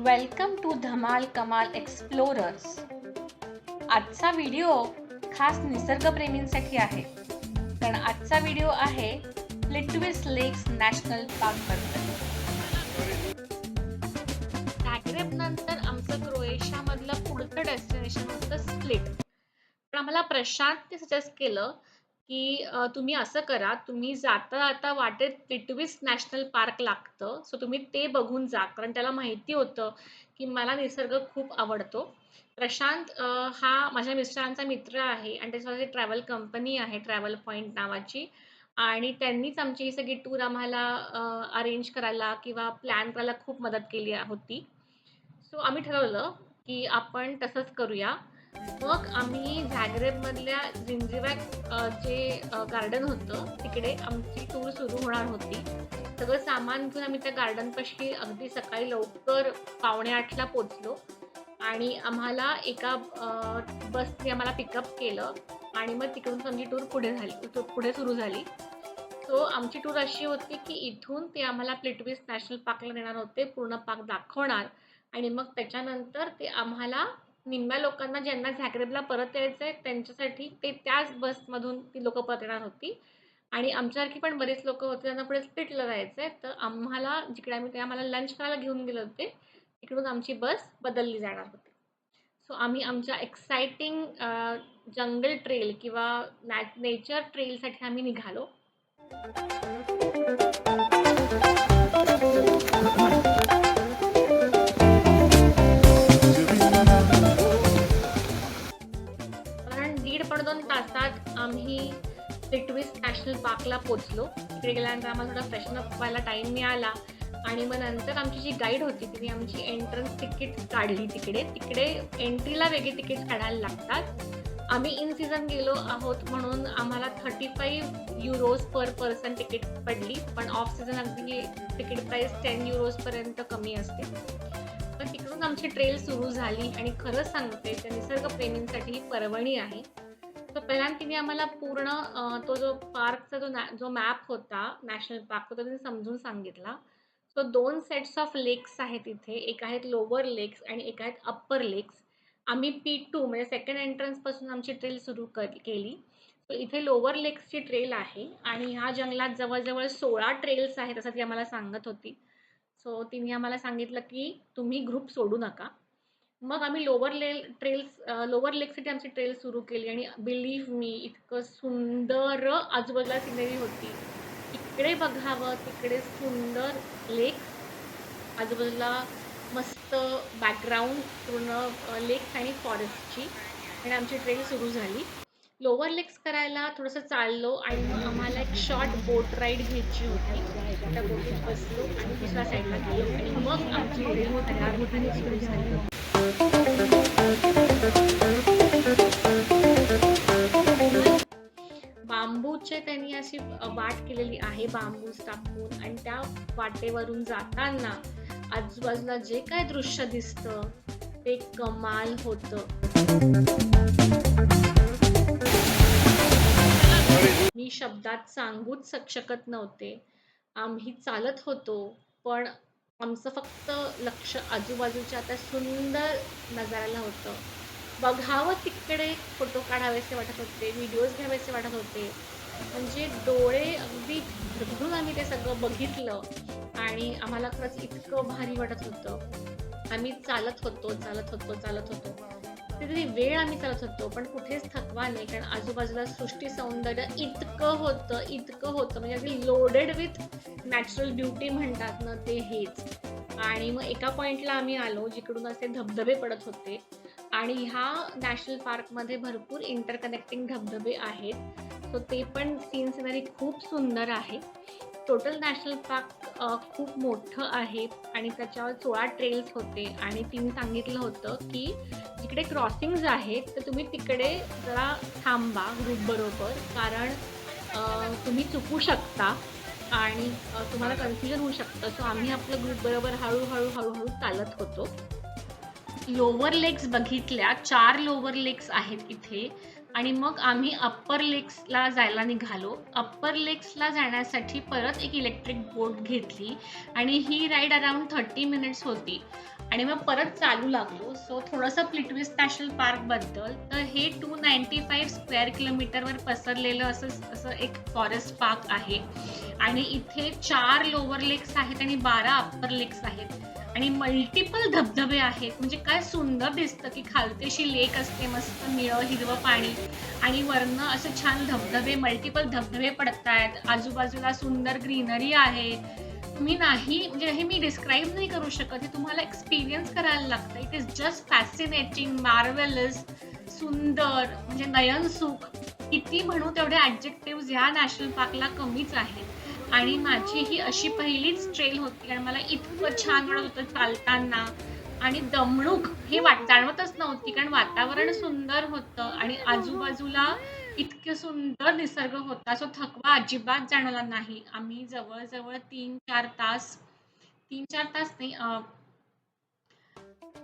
Welcome to धमाल कमाल explorers आजचा व्हिडिओ खास निसर्गप्रेमींसाठी आहे. कारण आजचा व्हिडिओ आहे लिटविस लेक्स नॅशनल पार्कबद्दल झॅग्रेब नंतर आमचं क्रोएशियामधलं पुढचं डेस्टिनेशन होतं स्प्लिट पण आम्हाला प्रशांतने सजेस्ट केलं की तुम्ही असं करा तुम्ही जाता जाता वाटेत टिटवीस नॅशनल पार्क लागतं सो तुम्ही ते बघून जा. कारण त्याला माहिती होतं की मला निसर्ग खूप आवडतो. प्रशांत हा माझ्या मिस्टरांचा मित्र आहे आणि त्याच्यामध्ये ट्रॅव्हल कंपनी आहे ट्रॅव्हल पॉईंट नावाची. आणि त्यांनीच आमची ही सगळी टूर आम्हाला अरेंज करायला किंवा प्लॅन करायला खूप मदत केली होती. सो आम्ही ठरवलं की आपण तसंच करूया. मग आम्ही झॅग्रेबमधल्या जिंजिवॅक जे गार्डन होतं तिकडे आमची टूर सुरू होणार होती. सगळं सामान घेऊन आम्ही त्या गार्डनपाशी अगदी सकाळी लवकर पावणे आठला पोचलो आणि आम्हाला एका बसने आम्हाला पिकअप केलं आणि मग तिकडून आमची टूर पुढे झाली पुढे सुरू झाली. सो आमची टूर अशी होती की इथून ते आम्हाला प्लेटविस नॅशनल पार्कला नेणार होते पूर्ण पार्क दाखवणार. आणि मग त्याच्यानंतर ते आम्हाला निम्म्या लोकांना ज्यांना झॅग्रेबला परत यायचं आहे त्यांच्यासाठी ते त्याच बसमधून ती लोकं परत येणार होती. आणि आमच्यासारखी पण बरेच लोक होते. त्यांना पुढे स्प्लिटला जायचं आहे तर आम्हाला जिकडे आम्ही ते आम्हाला लंच करायला घेऊन गेले होते तिकडून आमची बस बदलली जाणार होती. सो आम्ही आमच्या एक्साइटिंग जंगल ट्रेल किंवा नॅ नेचर ट्रेलसाठी आम्ही निघालो. पार्कला पोचलो. तिकडे गेल्यानंतर आम्हाला थोडा फ्रेशन अप व्हायला टाईम मिळाला. आणि मग नंतर आमची जी गाईड होती तिने आमची एंट्रन्स तिकीट काढली तिकडे. तिकडे एंट्रीला वेगळी तिकीट काढायला लागतात. आम्ही इन सीझन गेलो आहोत म्हणून आम्हाला thirty five euros per person ticket पडली. पण ऑफ सीझन अगदी तिकीट प्राईस टेन युरोजपर्यंत कमी असते. तर तिकडून आमची ट्रेल सुरू झाली. आणि खरं सांगते त्या निसर्गप्रेमींसाठी ही पर्वणी आहे. तर पहिल्यांदा तिने आम्हाला पूर्ण तो जो पार्कचा जो नॅ जो मॅप होता नॅशनल पार्क तो तिने समजून सांगितला. सो दोन सेट्स ऑफ लेक्स आहेत इथे. एक आहेत लोअर लेक्स आणि एक आहेत अप्पर लेक्स आम्ही पी टू म्हणजे सेकंड एंट्रन्सपासून आमची ट्रेल सुरू केली. सो इथे लोअर लेक्सची ट्रेल आहे आणि ह्या जंगलात जवळजवळ सोळा ट्रेल्स आहेत असं ती आम्हाला सांगत होती. सो तिने आम्हाला सांगितलं की तुम्ही ग्रुप सोडू नका. मग आम्ही लोअर ले ट्रेल्स लोअर लेकसाठी आमची ट्रेल सुरू केली आणि बिलीव्ह मी इतकं सुंदर आजूबाजूला सिनरी होती. इकडे बघावं तिकडे सुंदर लेक आजूबाजूला मस्त बॅकग्राऊंड पूर्ण लेक्स आणि फॉरेस्टची आणि आमची ट्रेल सुरू झाली. लोअर लेक्स करायला थोडंसं चाललो आणि मग आम्हाला एक शॉर्ट बोट राईड घ्यायची होती. त्या बोटीत बसलो आणि दुसऱ्या साईडला गेलो. आणि मग आमची ट्रेल तयार होताना सुरू झाली. बांबूचे त्यांनी अशी वाट केलेली आहे बांबू टाकून आणि त्या वाटेवरून जाताना आजूबाजूला जे काय दृश्य दिसतं ते कमाल होतं. मी शब्दात सांगूच शक- शकत नव्हते. आम्ही चालत होतो पण आमचं फक्त लक्ष आजूबाजूच्या त्या सुंदर नजाऱ्याला होतं. बघावं तिकडे फोटो काढावेसे वाटत होते व्हिडिओज घ्यावेसे वाटत होते. म्हणजे डोळे अगदी भरभरून आम्ही ते सगळं बघितलं आणि आम्हाला खरंच इतकं भारी वाटत होतं. आम्ही चालत होतो चालत होतो चालत होतो. कितीतरी वेळ आम्ही चालत होतो पण कुठेच थकवा नाही कारण आजूबाजूला सृष्टी सौंदर्य इतकं होतं इतकं होतं. म्हणजे अगदी लोडेड विथ नॅचरल ब्युटी म्हणतात ना ते हेच. आणि मग एका पॉइंटला आम्ही आलो जिकडून असे धबधबे पडत होते. आणि ह्या नॅशनल पार्कमध्ये भरपूर इंटरकनेक्टिंग धबधबे आहेत. सो ते पण सीन सिनरी खूप सुंदर आहे. टोटल नॅशनल पार्क खूप मोठं आहे आणि त्याच्यावर सोळा ट्रेल्स होते आणि तिने सांगितलं होतं की जिकडे क्रॉसिंग्ज आहेत तर तुम्ही तिकडे जरा थांबा ग्रुपबरोबर कारण तुम्ही चुकू शकता आणि तुम्हाला कन्फ्युजन होऊ शकतं. सो आम्ही आपलं ग्रुपबरोबर हळूहळू हळूहळू चालत होतो. लोअर लेग्स बघितल्या चार लोअर लेग्स आहेत इथे. आणि मग आम्ही अप्पर लेक्सला जायला निघालो. अप्पर लेक्सला जाण्यासाठी परत एक इलेक्ट्रिक बोट घेतली आणि ही राईड अराउंड थर्टी मिनिट्स होती. आणि मग परत चालू लागलो. सो थोडंसं प्लिटविस नॅशनल पार्कबद्दल तर हे टू नाईन्टी फाईव्ह स्क्वेअर किलोमीटरवर पसरलेलं असं असं एक फॉरेस्ट पार्क आहे. आणि इथे चार लोअर लेक्स आहेत आणि बारा अप्पर लेक्स आहेत. आणि मल्टिपल धबधबे आहेत. म्हणजे काय सुंदर दिसतं की खालतेशी लेक असते मस्त निळं हिरवं पाणी आणि वरनं असं छान धबधबे मल्टिपल धबधबे पडत आहेत आजूबाजूला सुंदर ग्रीनरी आहे. तुम्ही नाही म्हणजे हे मी डिस्क्राईब नाही करू शकत. हे तुम्हाला एक्सपिरियन्स करायला लागतं. It is just fascinating marvellous सुंदर म्हणजे नयनसुख. किती म्हणू तेवढे ॲडजेक्टिव्ह ह्या नॅशनल पार्कला कमीच आहेत. आणि माझी ही अशी पहिलीच ट्रेल होती आणि मला इतकं छान वाटत होतं चालताना. आणि दमणूक हे वाट जाणवतच नव्हती कारण वातावरण सुंदर होतं आणि आजूबाजूला इतकं सुंदर निसर्ग होता. सो थकवा अजिबात जाणवला नाही. आम्ही जवळजवळ तीन चार तास तीन चार तास नाही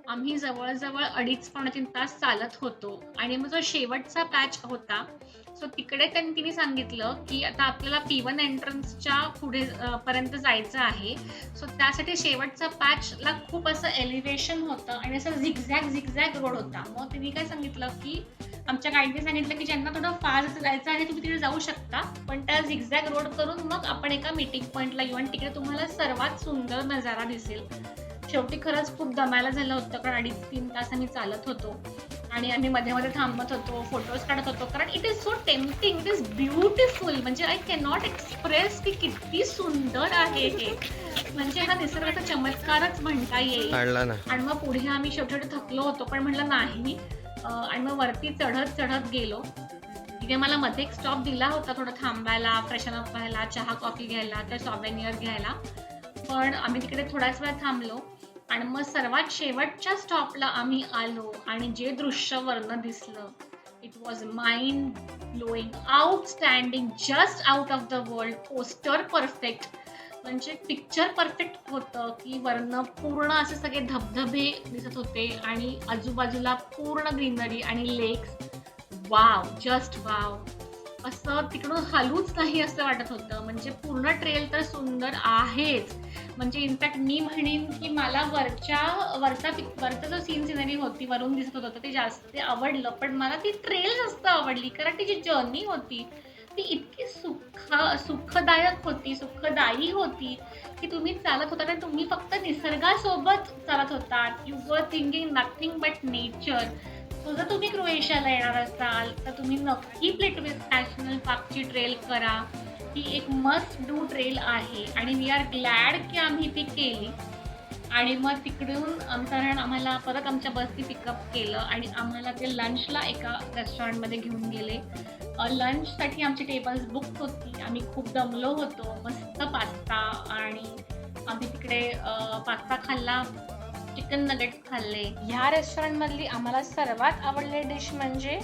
आम्ही जवळजवळ अडीच पावणे तीन तास चालत होतो. आणि मग जो शेवटचा पॅच होता सो तिकडे त्यांनी तिने सांगितलं की आता आपल्याला पी वन एंट्रन्सच्या पुढे पर्यंत जायचं आहे. सो त्यासाठी शेवटचा पॅचला खूप असं एलिव्हेशन होतं आणि असं झिगझॅग झिगझॅग रोड होता. मग तिने काय सांगितलं की आमच्या गाईडने सांगितलं की ज्यांना थोडं फास्ट जायचं आहे तुम्ही तिथे जाऊ शकता. पण त्या झिगझॅग रोड करून मग आपण एका मीटिंग पॉईंटला येऊ आणि तिकडे तुम्हाला सर्वात सुंदर नजारा दिसेल. शेवटी खरंच खूप दमायला झालं होतं कारण अडीच तीन तास आम्ही चालत होतो. आणि आम्ही मध्ये मध्ये थांबत होतो फोटोज काढत होतो कारण it is so tempting it is beautiful म्हणजे आय कॅनॉट एक्सप्रेस की किती सुंदर आहे हे. म्हणजे हा निसर्गाचा चमत्कारच म्हणता येईल. आणि मग पुढे आम्ही शेवटी थकलो होतो पण म्हटलं नाही. आणि मग वरती चढत चढत गेलो. तिथे मला मध्ये एक स्टॉप दिला होता थोडं थांबायला फ्रेशन अप व्हायला चहा कॉफी घ्यायला तर सॉवेनियर घ्यायला. पण आम्ही तिकडे थोडाच वेळ थांबलो. आणि मग सर्वात शेवटच्या स्टॉपला आम्ही आलो आणि जे दृश्य वरनं दिसलं it was mind blowing outstanding just out of the world poster perfect म्हणजे पिक्चर परफेक्ट होतं की वरनं पूर्ण असे सगळे धबधबे दिसत होते आणि आजूबाजूला पूर्ण ग्रीनरी आणि लेक्स वाव जस्ट वाव असं तिकडून हलूच नाही असं वाटत होतं. म्हणजे पूर्ण ट्रेल तर सुंदर आहेच. म्हणजे इनफॅक्ट मी म्हणेन की मला वरच्या वरचा पिक- वरचा जो सीन सिनरी होती वरून दिसत होतं ते जास्त ते आवडलं. पण मला ती ट्रेल जास्त आवडली कारण ती जी जर्नी होती ती इतकी सुख सुखदायक होती सुखदायी होती की तुम्ही चालत होता आणि तुम्ही फक्त निसर्गासोबत चालत होतात you are thinking nothing but nature so जर तुम्ही क्रोएशियाला येणार असाल तर तुम्ही नक्की प्लेटविस नॅशनल पार्कची ट्रेल करा. ही एक मस्ट डू ट्रेल आहे आणि वी आर ग्लॅड की आम्ही ती केली. आणि मग तिकडून कारण आम्हाला परत आमच्या बसनी पिकअप केलं आणि आम्हाला ते लंचला एका रेस्टॉरंटमध्ये घेऊन गेले. लंचसाठी आमची टेबल्स बुक होती. आम्ही खूप दमलो होतो. मस्त पास्ता आणि आम्ही तिकडे पास्ता खाल्ला. चिकन नगेट्स खाल्ले. ह्या रेस्टॉरंटमधली आम्हाला सर्वात आवडलेली डिश म्हणजे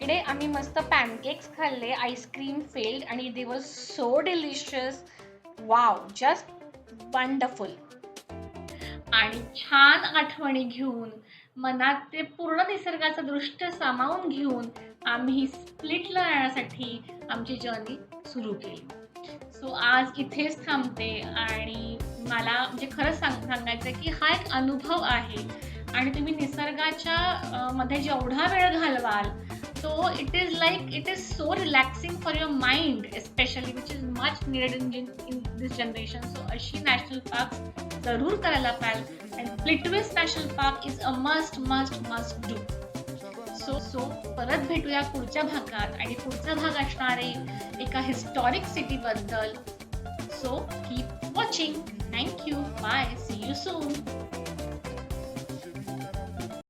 इकडे आम्ही मस्त पॅनकेक्स खाल्ले आईस्क्रीम फेल्ड आणि they was so delicious wow just wonderful आणि छान आठवणी घेऊन मनात ते पूर्ण निसर्गाचं दृश्य सामावून घेऊन आम्ही स्प्लिटला जाण्यासाठी आमची जर्नी सुरू केली. सो आज इथेच थांबते आणि मला म्हणजे खरंच सांग सांगायचं आहे की हा एक अनुभव आहे. आणि तुम्ही निसर्गाच्या मध्ये जेवढा वेळ घालवाल तो it is like it is so relaxing for your mind especially which is much needed in in this generation so अशी नॅशनल पार्क जरूर करायला पाहिजे and Plitvice national park is a must must must do. So so परत भेटूया पुढच्या भागात. आणि पुढचा भाग असणार आहे एका historic सिटीबद्दल so keep watching thank you bye see you soon